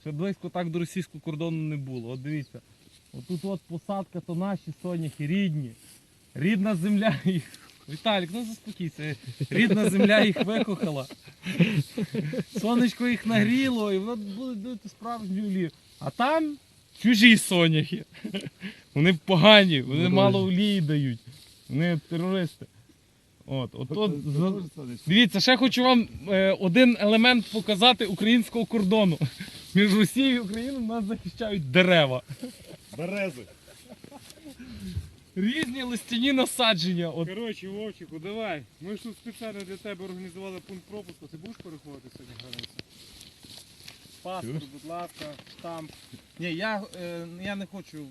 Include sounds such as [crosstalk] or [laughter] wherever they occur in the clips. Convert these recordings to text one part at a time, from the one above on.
Ще близько так до російського кордону не було. От дивіться. Отут от посадка, то наші соняхи рідні. Рідна земля їх. Віталік, ну заспокійся. Рідна земля їх викохала. Сонечко їх нагріло, і воно буде дати справжню олію. А там чужі соняхи. Вони погані, вони Ворожі. мало олії дають. Вони терористи. От, от, от. Дивіться, ще хочу вам е, один елемент показати українського кордону. [laughs] Між Росією і Україною нас захищають дерева. Берези. Різні листяні насадження. От, Коротше, Вовчику, давай. Ми ж тут спеціально для тебе організували пункт пропуску. Ти будеш переходити сьогодні границю? Паспорт, будь ласка, штамп. ні, я, е, я не хочу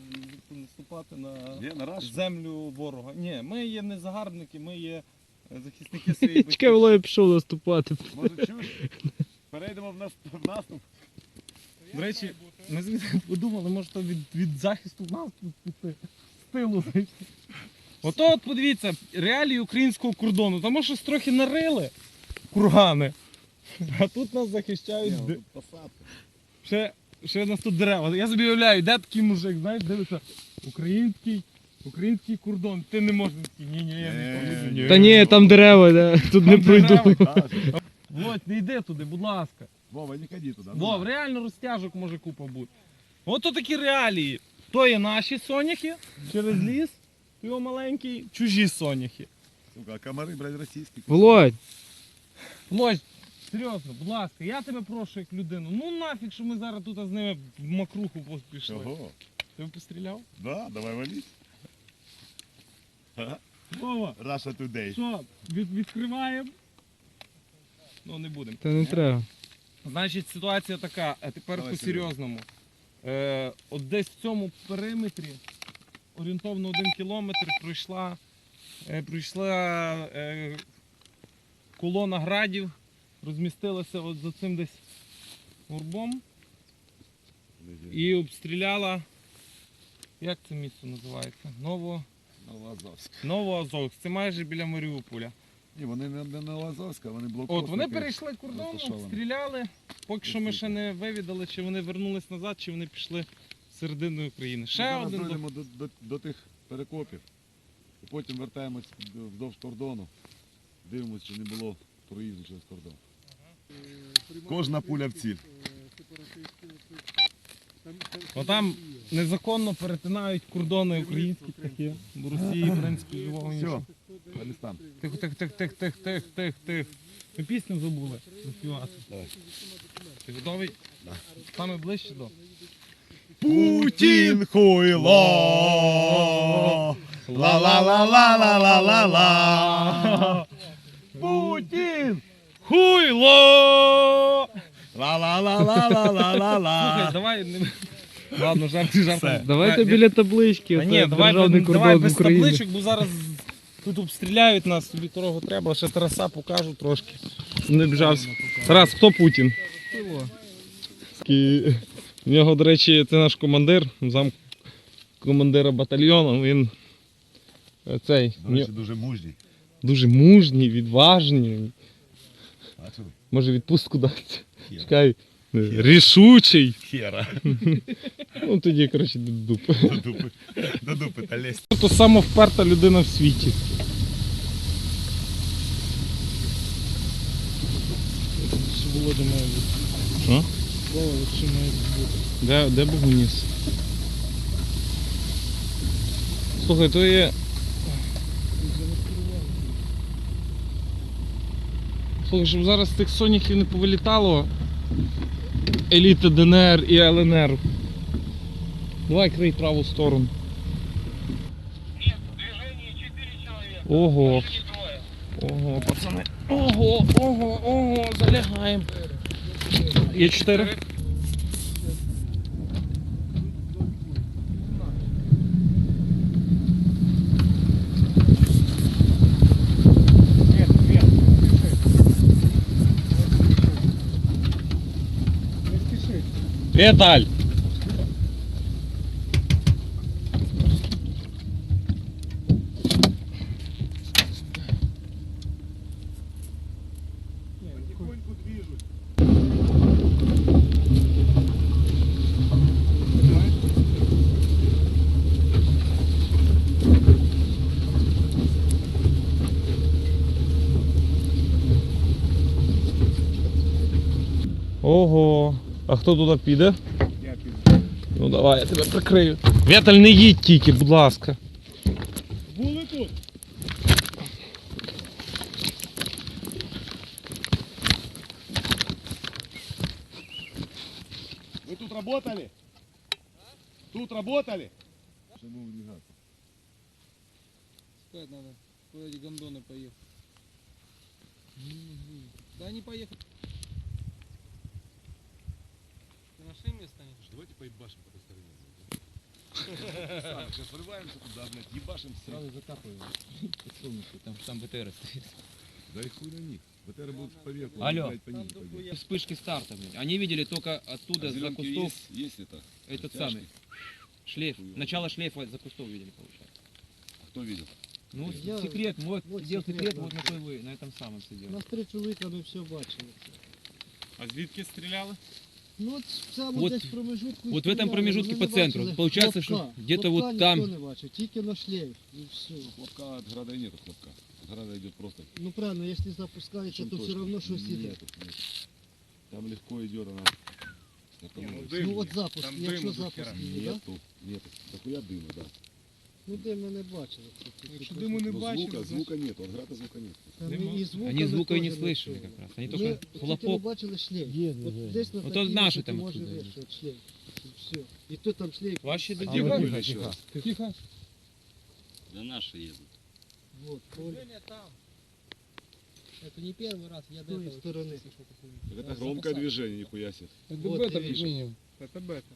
наступати на Ні, на землю ворога. Ні, ми є не загарбники, ми є е, захисники своєї [laughs] Чекай. Володя пішов наступати. Може чуєш? Перейдемо в нас в наступ. До речі, ми звідси [laughs] подумали, може то від, від захисту нас тут піти. З тилу. Ото от подивіться, реалії українського кордону. Тому що трохи нарили кургани. А тут нас захищають. Де- посадка. Ще, ще нас тут дерева. Я собі уявляю, де такий мужик, знаєш, дивиться, український, український кордон. Ти не можеш такий, ні, ні, я не поїду. ні. Та ні, там дерева, да. [laughs] тут не пройду. [laughs] Володь, не йди туди, будь ласка. Вова, не ходи туди. ну Вов, реально розтяжок може купа бути. Ото такі реалії. То є наші соняхи через [clears throat] ліс, його маленький, чужі соняхи. Сука, а комари, блядь, російські. Володь, Володь, серйозно, будь ласка, я тебе прошу як людину. Ну нафіг, що ми зараз тут з ними в макруху пішли. Чого? Ти б постріляв? Да, давай валіть. Ага. Вова, Russia Today. що, від, відкриваємо? Ну, не будемо. та не треба. Значить, ситуація така, а тепер Давай, по-серйозному. Е, от десь в цьому периметрі, орієнтовно один кілометр, пройшла, е, пройшла е, колона градів, розмістилася от за цим десь горбом і обстріляла. Як це місто називається? Ново, Новоазовськ. Новоазовськ. Це майже біля Маріуполя. Ні, вони не, не Новоазовська, вони блокпост. От вони перейшли кордон, обстріляли. Поки що ми ще не вивідали, чи вони вернулись назад, чи вони пішли серединою України. Ми Ще зараз один. до- дойдемо до, до, до тих перекопів. І потім вертаємось вздовж кордону. Дивимось, чи не було проїзду через кордон. Кожна пуля в ціль. Отам незаконно перетинають кордони українські птахи. До Росії, в принципі, живого Все, нічого. Афганістан. Тихо, тихо, тихо, тихо, тихо, тихо, тихо, тихо. Ми пісню забули заспівати. Ти готовий? Саме ближче до. Путін хуйло. Ла-ла-ла-ла-ла-ла-ла-ла. Путін! Хуйло! Ла-ла-ла-ла-ла-ла-ла. давай. не- Ладно, жарти, жарти. Давайте біля таблички, Та оце ні, давай, державний давай без України. табличок, бо зараз тут обстріляють нас, тобі дорогу треба, ще Тараса покажу трошки. Не бжався. Тарас, хто Путін? Такий- В нього, до речі, це наш командир, зам командира батальйону. Він е, цей До речі, дуже мужній. дуже мужній, відважний. Бачили? Може відпустку дати. Хера. Чекай. Рішучий. Хера. [laughs] Ну тоді, коротше, до дупи. До дупи. До дупи та лезь. То сама вперта людина в світі. Володя має бути? Що? Володя, має бути? Де, де Богоніс? Слухай, то є. Тому щоб зараз цих соняхів не повилітало. Еліта ДНР і ЛНР. Давай крий праву сторону. Ні, движение 4 чоловіка. Ого. Ого, пацани. Ого, ого, ого, залягаємо. Є 4? Педаль. Ого. А хто туди піде? Я піду. Ну давай, я тебе прикрию. Віталь, не їдь тільки, будь ласка. Були тут? Вы тут работали? Тут работали? Чему выдвигаться? Спать надо. Куда эти гондоны поехали? Да они поехали. Ты нашли место? они? Давайте поебашим по той стороне. Сейчас [laughs] врываемся туда, блядь, ебашим все. Сразу закапываю. Солнышко, там, там БТР стоит. Да и хуй на них. БТР будут по веку. Алло. блядь, по ним пойдут. Вспышки старта, блядь. Они видели только оттуда, А за зеленки кустов, есть, есть это? этот Тяжкий? самый. Шлейф. Хуёво. Начало шлейфа за кустов видели, получается. Кто видел? Ну, Я- секрет, вот, вот сидел секрет, секрет, да. вот на той вы, на этом самом сидел. Нас три чоловіка ми все бачили. А звідки стріляли? Ну от саме Вот- десь в промежутку. вот в этом стріляли, промежутке ми по не центру. бачили Получается, хлопка. что где-то Хлопка вот там. Ніхто не бачив, тільки на шлейф і все. Хлопка от града и нету хлопка. От града идет просто. Ну правильно, якщо запускається, чем то все точно. одно щось іде. Нету, нету. Там легко идет она. Стартанула. дым. Ну от запуск, Там якщо диму до запуск хера. є, да? Нету, нету. Дохуя дыма, да. Ну де ми не бачили. Це- це- Якщо це- диму не Но бачив, звука, значить- звука нету, от града звука нет. Там Нема. і звука Они ми звука и не теж слышали чули. как раз. Они Ми только тільки хлопок. бачили шлейф. Є, От є. десь на Ото такій наші висоті там може оттуда вище от шлейф. І все. І тут там шлейф. Ваши А дадим. вы были еще раз? Тихо. Да наши едут. Вот, Коля. там. Это не первый раз, я С той стороны. Так Это громкое движение, нихуя себе. Это Вот бета, видишь. как минимум. Це бета.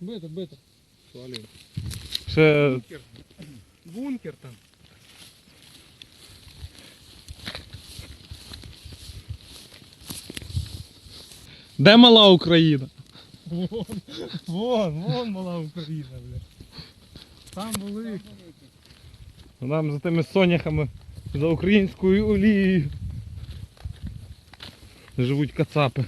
Бета, бета. Ще Бункер. Бункер там. де мала Україна? Вон, вон мала Україна, бля. Там були. Нам за тими соняхами, за українською олією. Живуть кацапи.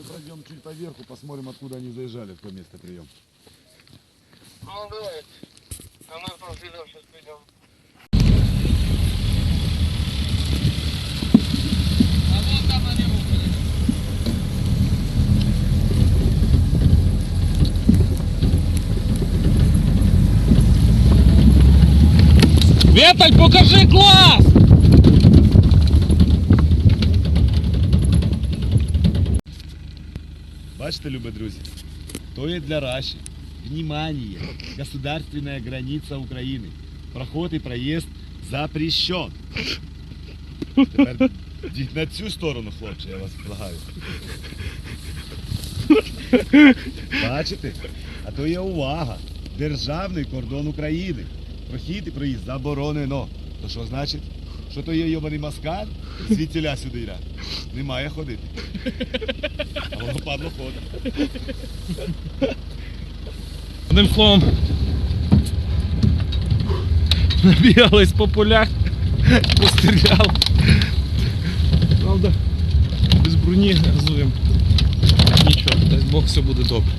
Мы пройдем чуть поверху, посмотрим, откуда они заезжали, в то место прием. Ну, давайте. А мы по сейчас пойдем. А Веталь, покажи класс! Бачите, любые друзья, то и для Раши. Внимание! Государственная граница Украины. Проход и проезд запрещен. Тепер на цю сторону, хлопче, я вас благаю. Бачите? А то є увага. Державний кордон України. Прохід і проїзд заборонено. То що значить? Що то є йобаний маскаль? Звідтіля сюди йде. Немає ходити. А воно падло ходить. Одним словом. Набігались по полях, постріляли. Правда, без броні газуємо. Нічого, дай Бог все буде добре.